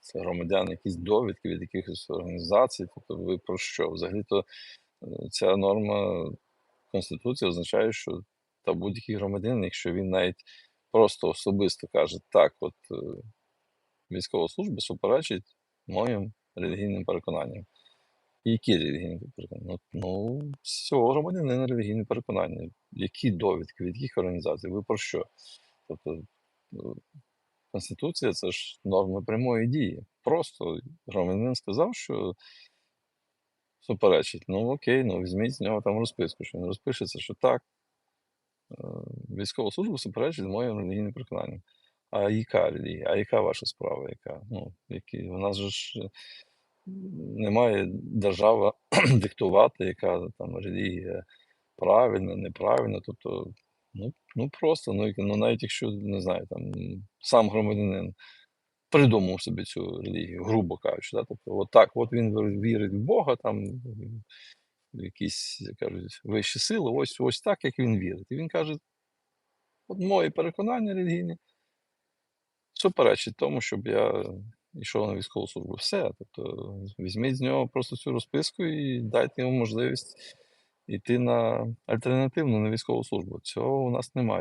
це громадяни, якісь довідки від якихось організацій. Тобто ви про що? Взагалі-то е, ця норма Конституції означає, що та будь-який громадянин, якщо він навіть просто особисто каже, так, от е, військова служба суперечить моїм релігійним переконанням. Які релігійні переконання? Ну, всього громадянина релігійні переконання. Які довідки, від яких організацій? Ви про що? Тобто ну, Конституція це ж норма прямої дії. Просто громадянин сказав, що суперечить. Ну окей, ну візьміть з нього там розписку, що він розпишеться, що так, е, військова служба суперечить моїм релігійним переконанням. А яка релігія? А яка ваша справа? Яка? Ну, які? У нас же ж е, немає держава диктувати, яка там релігія правильна, неправильна. Тобто, ну, ну просто, ну, ну навіть якщо не знаю, там сам громадянин придумав собі цю релігію, грубо кажучи, да? тобто, от так, от він вірить в Бога, там в якісь як кажуть, вищі сили, ось ось так, як він вірить. І він каже: от мої переконання релігійні суперечить тому, щоб я йшов на військову службу. Все. Тобто візьміть з нього просто цю розписку і дайте йому можливість йти на альтернативну на військову службу. Цього у нас немає.